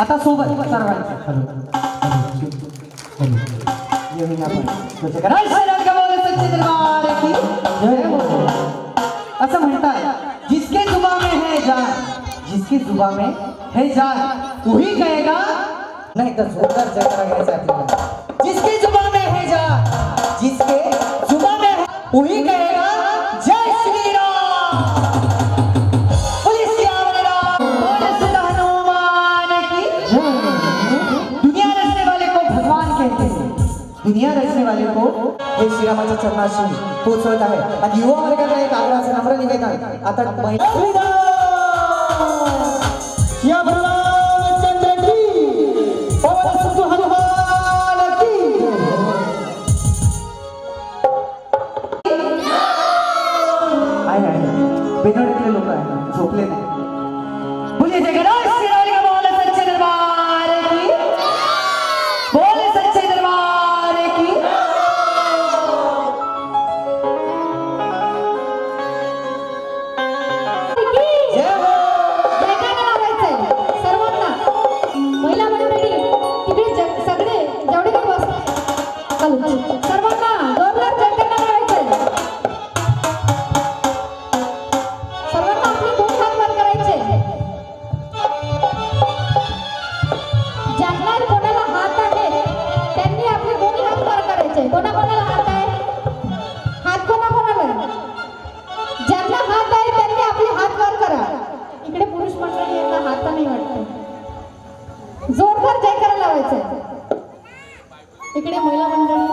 आता सोबत सर्वांचे. असं म्हणतात जिसके जुबा में है जान जिसकी जुबा में है जान वही कहेगा नाही तर जोरदार जत्रा करा घ्यायचा आपल्याला जिसकी जुबा में है जान जिसके जुबा में है कहेगा जय श्री राम. दुनिया रचने वाले को हे श्रीरामाच्या चरणाशी पोचवत आहे. आणि युवा वर्गाचा एक आग्रहाचा नम्र निवेदन. आता या बेनोडीतले लोक आहे झोपले नाही इकडे पुरुष मंडळी यांना हात नाही जोरदार जयकारा लावायचा इकडे महिला मंडळी